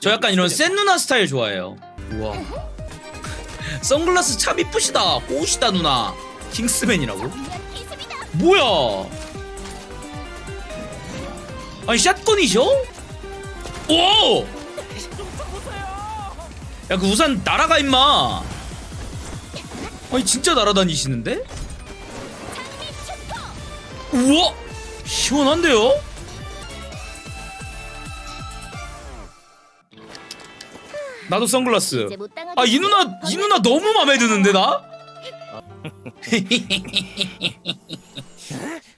저 약간 이런 센 누나 스타일 좋아해요. 우와. 선글라스 참 이쁘시다. 꼬시다 누나. 킹스맨이라고? 뭐야? 아니 샷건이죠? 오! 야 그 우산 날아가 임마. 아니 진짜 날아다니시는데? 우와! 시원한데요? 나도 선글라스. 아 이 누나 이 누나 너무 마음에 드는데 나?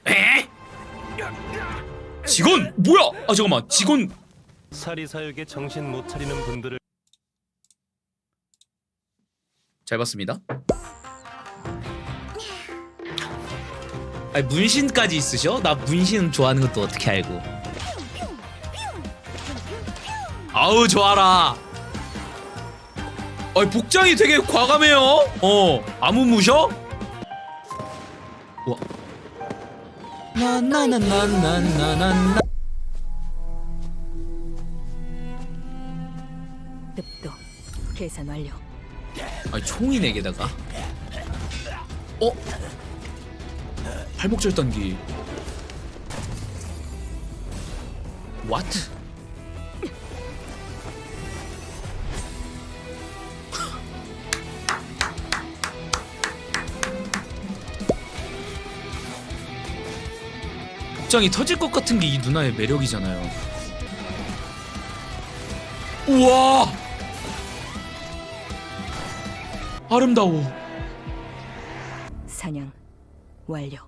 에? 직원 뭐야? 아 잠깐만 직원 사리사욕에 정신 못 차리는 분들을 잘 봤습니다. 아니 문신까지 있으셔? 나 문신 좋아하는 것도 어떻게 알고? 아우 좋아라. 아니 복장이 되게 과감해요. 어 아무 무셔? 와. 나나나나나나나. 늪도 계산 완료. 아니 총이 네 개다가. 어? 발목 절 단기. What? 복장이 터질 것 같은 게 이 누나의 매력이잖아요. 우와! 아름다워. 사냥 완료.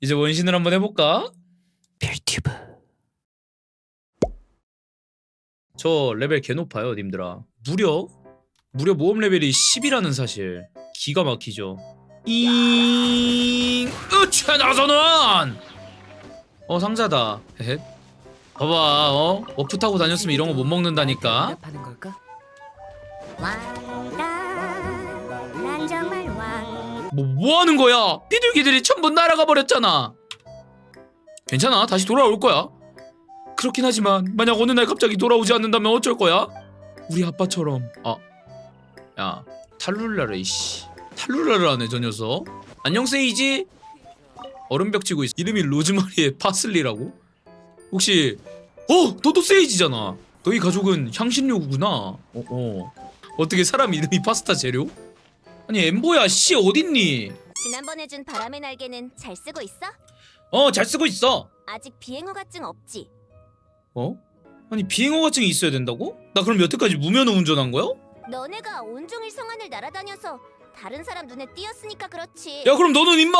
이제 원신을 한번 해볼까? 저 레벨 개 높아요 님들아 무려 무려 모험 레벨이 10이라는 사실 기가 막히죠 잉 으차 나선원 어 상자다 헤헷 봐봐 어 워프 타고 다녔으면 이런 거 못 먹는다니까 하는 걸까? 난 정말 왕. 뭐, 뭐 하는 거야? 비둘기들이 전부 날아가 버렸잖아. 괜찮아. 다시 돌아올 거야. 그렇긴 하지만 만약 어느 날 갑자기 돌아오지 않는다면 어쩔 거야? 우리 아빠처럼. 아. 야, 탈룰라를 이씨. 탈룰라를 하네, 저 녀석. 안녕 세이지? 얼음벽 치고 있어. 이름이 로즈마리의 파슬리라고? 혹시 어, 너도 세이지잖아. 너희 가족은 향신료구나. 어, 어. 어떻게 사람 이름이 파스타 재료? 아니 엠보야 씨 어딨니? 지난번에 준 바람의 날개는 잘 쓰고 있어? 어 잘 쓰고 있어. 아직 비행허가증 없지? 어? 아니 비행허가증이 있어야 된다고? 나 그럼 여태까지 무면허 운전한 거야? 너네가 온종일 성안을 날아다녀서 다른 사람 눈에 띄었으니까 그렇지. 야 그럼 너는 임마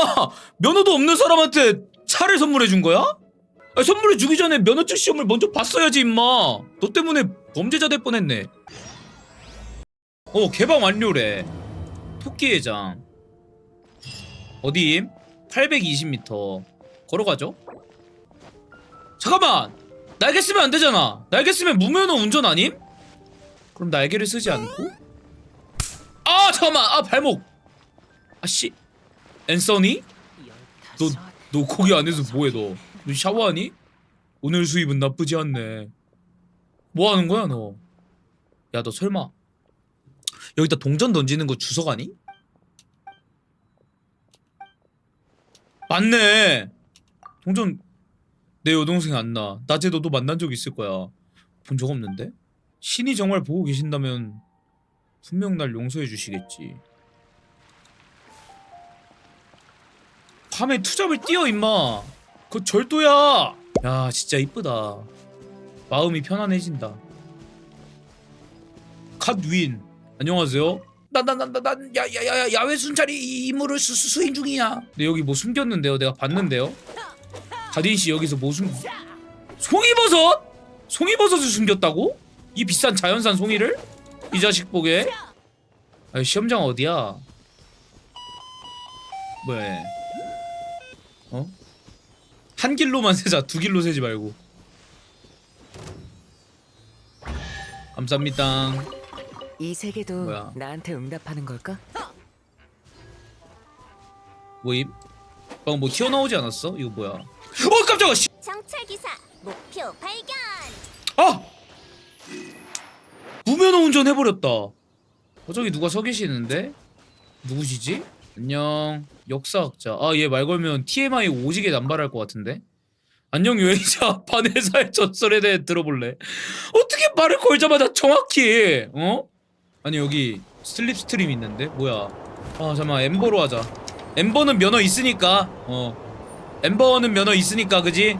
면허도 없는 사람한테 차를 선물해 준 거야? 아니, 선물해 주기 전에 면허증 시험을 먼저 봤어야지 임마. 너 때문에 범죄자 될 뻔했네. 어 개방 완료래. 토끼 회장. 어디임? 820m. 걸어가죠? 잠깐만! 날개 쓰면 안 되잖아. 날개 쓰면 무면허 운전 아님? 그럼 날개를 쓰지 않고? 아 잠깐만! 아 발목! 아씨 앤서니? 너, 너 거기 안에서 뭐해 너? 너 샤워하니? 오늘 수입은 나쁘지 않네 뭐 하는 거야 너? 야 너 설마 여기다 동전 던지는 거 주석 아니? 맞네 동전 내 여동생 안나. 낮에 너도 만난 적 있을 거야. 본 적 없는데? 신이 정말 보고 계신다면 분명 날 용서해 주시겠지. 밤에 투잡을 뛰어 임마. 그거 절도야. 야 진짜 이쁘다. 마음이 편안해진다. 갓윈 안녕하세요. 나나나나난 야야야 야외 순찰이 임무를 수, 수, 수행 중이야 근데 여기 뭐 숨겼는데요? 내가 봤는데요 가딘 씨 여기서 뭐 숨... 송이버섯? 송이버섯을 숨겼다고? 이 비싼 자연산 송이를? 이 자식 보게 아 시험장 어디야 뭐야 얘. 어? 한 길로만 세자 두 길로 세지 말고 감사합니다 이 세계도 뭐야? 나한테 응답하는 걸까? 뭐임? 방금 뭐 튀어나오지 않았어? 이거 뭐야? 어 깜짝아 씨! 정찰 기사 목표 발견. 아! 무면허 운전 해버렸다. 어 저기 누가 서 계시는데? 누구시지? 안녕 역사학자. 아 얘 말 걸면 TMI 오지게 남발할 것 같은데? 안녕 여행자 반회사의 전설에 대해 들어볼래? 어떻게 말을 걸자마자 정확히 어? 아니 여기 슬립 스트림 있는데 뭐야? 아 잠만 엠버로 하자. 엠버는 면허 있으니까 어 엠버는 면허 있으니까 그지?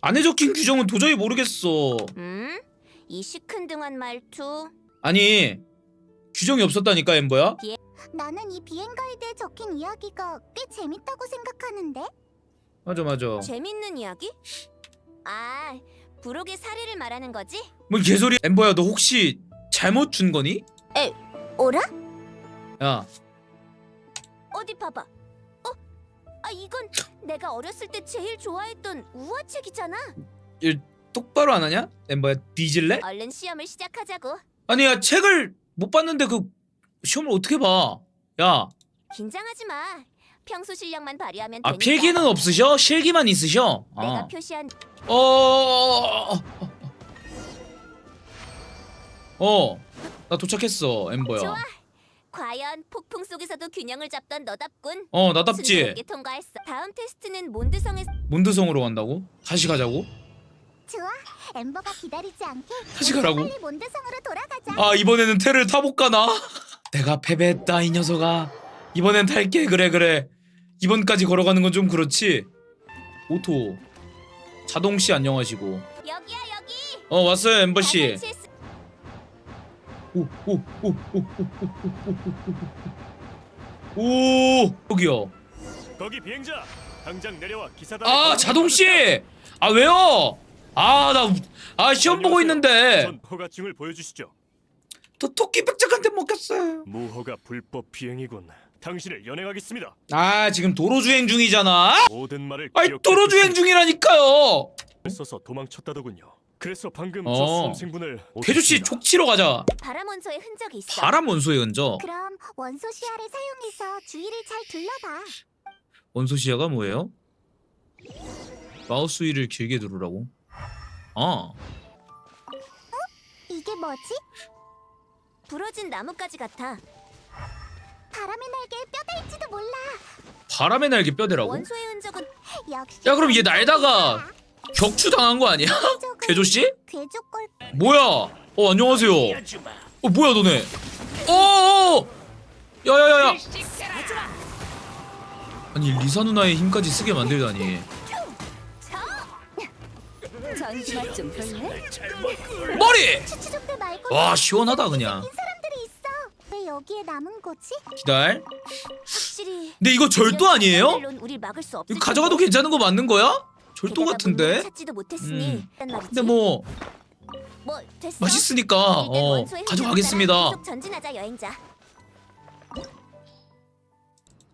안에 적힌 규정은 도저히 모르겠어. 음? 이 시큰둥한 말투. 아니 규정이 없었다니까 엠버야? 나는 이 비행 가이드에 적힌 이야기가 꽤 재밌다고 생각하는데. 맞아 맞아. 재밌는 이야기? 아, 부록의 사례를 말하는 거지? 뭐 개소리? 엠버야 너 혹시 잘못 준 거니? 오라? 야 어디 봐봐. 어? 아 이건 내가 어렸을 때 제일 좋아했던 우화책이잖아. 똑바로 안 하냐? 엠버야 뒤질래? 얼른 시험을 시작하자고. 아니 야 책을 못 봤는데 그 시험을 어떻게 봐? 야, 긴장하지 마. 평소 실력만 발휘하면 아 되니까. 필기는 없으셔? 실기만 있으셔? 내가 아. 표시한 어. 어. 어. 나 도착했어, 엠버야. 좋아. 과연 폭풍 속에서도 균형을 잡던 너답군. 어, 나답지. 순조롭게 통과했어. 다음 테스트는 몬드성에서 몬드성으로 간다고? 다시 가자고? 좋아. 엠버가 기다리지 않게 다시 가라고? 빨리 몬드성으로 돌아가자. 아 이번에는 테를 타볼까나? 내가 패배했다 이 녀석아 이번엔 탈게 그래 그래 이번까지 걸어가는 건 좀 그렇지 오토 자동씨 안녕하시고 여기야 여기. 어 왔어요 다 엠버씨 설치했 어. 오오오오오오 여기요 거기 비행자 당장 내려와 기사단 아 자동 씨 아 왜요 아나아 시험 보고 있는데 전 허가증을 보여주시죠 또 토끼 백작한테 먹혔어요 무허가 불법 비행이군 당신을 연행하겠습니다 아 지금 도로 주행 중이잖아 모든 말을 기억해 도로 주행. 중이라니까요 써서 도망쳤다더군요 그래서 방금 어. 저 수험생분을 개주씨 어떻습니까? 족치러 가자 바람 원소의 흔적이 있어. 바람 원소의 흔적 그럼 원소 시야를 사용해서 주위를 잘 둘러봐. 원소 시야가 뭐예요? 마우스 휠을 길게 누르라고? 아, 이게 뭐지? 부러진 나뭇가지 같아. 바람의 날개에 뼈대일지도 몰라. 바람의 날개 뼈대라고? 원소의 흔적은 역시. 야 그럼 얘 날다가 격추 당한 거 아니야? 개조 씨? 걸 뭐야? 어 안녕하세요. 어 뭐야 너네? 어. 야야야야. 아니 리사 누나의 힘까지 쓰게 만들다니. 좀? 머리. 추추족들 말고 와 시원하다 그냥. 사람들이 있어. 왜 여기에 남은 거지? 기다려. 확실히. 근데 이거 절도 아니에요? 물론 우릴 막을 수 없을 이거 가져가도. 괜찮은 거 맞는 거야? 절도 게다가 같은데. 문문을 찾지도 못했으니. 음. 말이지. 근데 뭐 뭐 됐어. 맛있으니까 이제 어 원소의 가져가겠습니다. 계속 전진하자 여행자.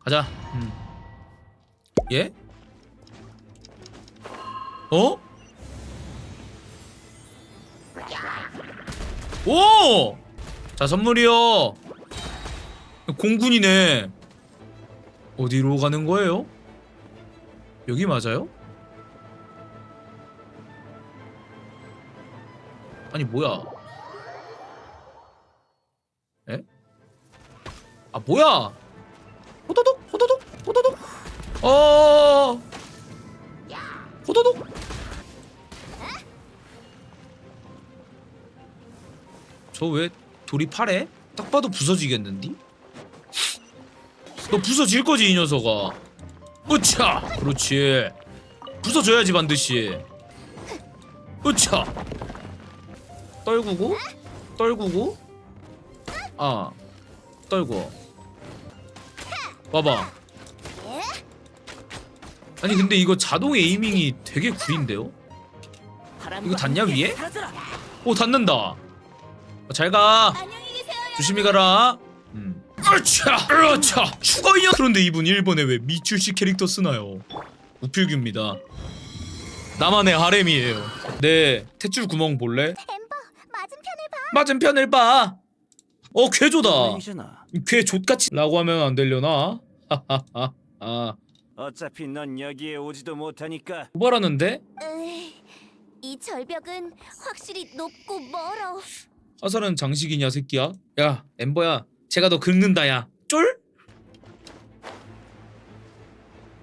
가자. 음. 예? 어? 오! 자 선물이요. 공군이네. 어디로 가는 거예요? 여기 맞아요? 아니 뭐야? 에? 아 뭐야? 호도독 호도독 호도독 어 호도독 저 왜 돌이 파래? 딱 봐도 부서지겠는디? 너 부서질 거지 이 녀석아 으차 그렇지 부서져야지 반드시 으차 떨구고 떨구고 아 떨고 봐봐 아니 근데 이거 자동 에이밍이 되게 구린데요? 이거 닿냐 위에? 오 닿는다 어, 잘가. 조심히 가라 음. 아차 추가 인형 그런데 이분 일본에 왜 미출시 캐릭터 쓰나요 우필규입니다 나만의 하렘이에요 네 탯줄 구멍 볼래? 맞은편을 봐. 어 괴조다. 아니잖아. 괴 족같이 라고 하면 안 되려나? 하하하. 아 어차피 넌 여기에 오지도 못하니까 도발하는데 으이, 이 절벽은 확실히 높고 멀어. 화살은 장식이냐 새끼야? 야 엠버야 제가 너 긁는다 야 쫄?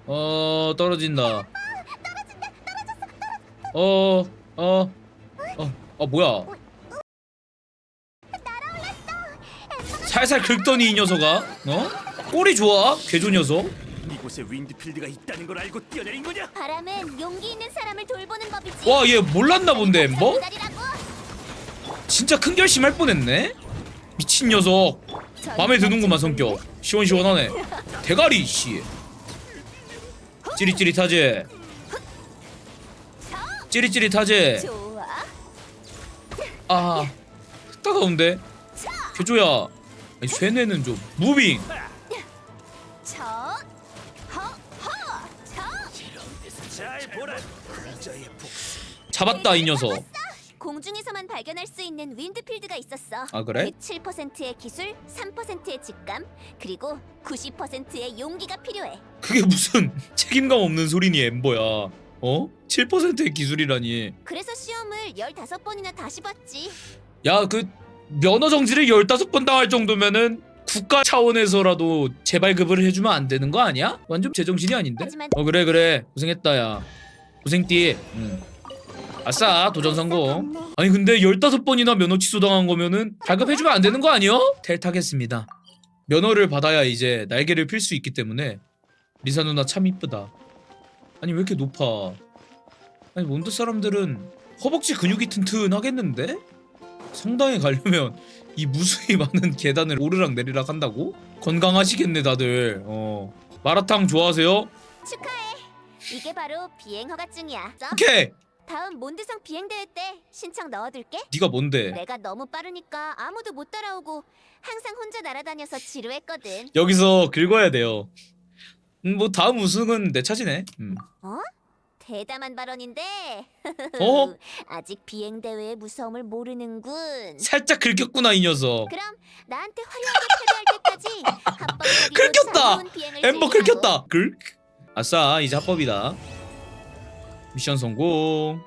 어 떨어진다 어어 어 어, 어, 뭐야 살살 긁더니 이 녀석아 어? 꼬리 좋아 개조 녀석 이곳에 윈드필드가 있다는 걸 알고 뛰어내린 거냐? 바람은 용기 있는 사람을 돌보는 법이지. 와 얘 몰랐나 본데? 기다리라고. 진짜 큰 결심할 뻔했네 미친 녀석 맘에 드는구만 성격 시원시원하네 대가리 씨 찌릿찌릿하지 찌릿찌릿하지 좋아. 아 따가운데 교조야 아니 쇠뇌는 좀 무빙. 잡았다 이 녀석 공중에서만 발견할 수 있는 윈드필드가 있었어. 아, 그래? 107%의 기술, 3%의 직감, 그리고 90%의 용기가 필요해. 그게 무슨 책임감 없는 소리니 엠버야 어? 7%의 기술이라니 그래서 시험을 15번이나 다시 봤지. 야 그 면허 정지를 15번 당할 정도면은 국가 차원에서라도 재발급을 해주면 안 되는 거 아니야? 완전 제정신이 아닌데? 어 그래 그래 고생했다 야 고생띠 응. 아싸 도전 성공 아니 근데 15번이나 면허 취소당한 거면은 발급해주면 안 되는 거 아니요? 텔 타겠습니다 면허를 받아야 이제 날개를 필 수 있기 때문에 리사 누나 참 이쁘다 아니 왜 이렇게 높아 아니 몬드 사람들은 허벅지 근육이 튼튼하겠는데? 성당에 가려면 이 무수히 많은 계단을 오르락 내리락 한다고? 건강하시겠네 다들 어 마라탕 좋아하세요? 축하해. 이게 바로 비행 허가증이야. 자, 오케이 다음 몬드성 비행 대회 때 신청 넣어둘게. 네가 뭔데 내가 너무 빠르니까 아무도 못 따라오고 항상 혼자 날아다녀서 지루했거든. 여기서 긁어야 돼요 음, 뭐 다음 우승은 내 차지네 음. 대담한 발언인데 어? 아직 비행 대회의 무서움을 모르는군. 살짝 긁혔구나 이 녀석 그럼 나한테 화려하게 패배할 때까지 합법적이고 긁혔다! 자유로운 비행을 엠버 즐기라고. 긁혔다 긁 아싸 이제 합법이다 미션 성공